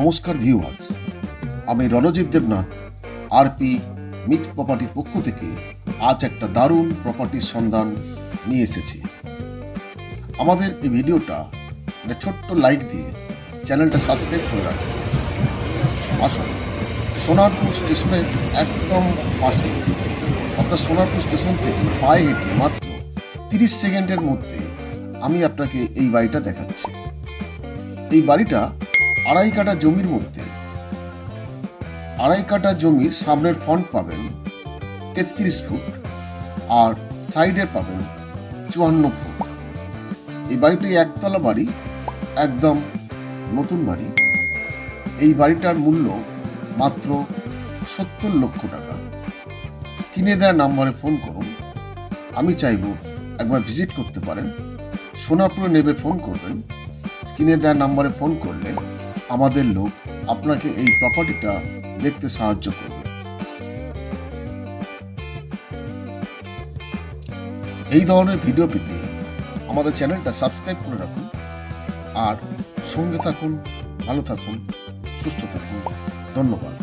নমস্কার ভিউয়ার্স আমি Ranjit Debnath RP mixed প্রপার্টির পক্ষ থেকে আজ একটা দারুণ প্রপার্টির সন্ধান নিয়ে এসেছি। আমাদের এই ভিডিওটা একটা ছোট্ট লাইক দিয়ে চ্যানেলটা সাবস্ক্রাইব করে রাখুন। আসুন, সোনারপুর স্টেশনের একদম পাশে, অর্থাৎ সোনারপুর স্টেশন থেকে পায়ে হেঁটে মাত্র তিরিশ সেকেন্ডের মধ্যে আমি আপনাকে এই বাড়িটা দেখাচ্ছি। এই বাড়িটা আড়াই কাটা জমির মধ্যে আড়াই কাটা জমির সামনের ফ্রন্ট পাবেন তেত্রিশ ফুট আর সাইডে পাবেন চুয়ান্ন ফুট। এই বাড়িটি একতলা বাড়ি, একদম নতুন বাড়ি। এই বাড়িটার মূল্য মাত্র সত্তর লক্ষ টাকা। স্ক্রিনে দেওয়া নাম্বারে ফোন করুন। আমি চাইব একবার ভিজিট করতে পারেন। সোনারপুরে নেবে ফোন করবেন। স্ক্রিনে দেওয়া নাম্বারে ফোন করলে আমাদের লোক আপনাকে এই প্রপার্টিটা দেখতে সাহায্য করবে। এই ধরনের ভিডিও পেতে আমাদের চ্যানেলটা সাবস্ক্রাইব করে রাখুন আর সঙ্গে থাকুন, ভালো থাকুন, সুস্থ থাকুন। ধন্যবাদ।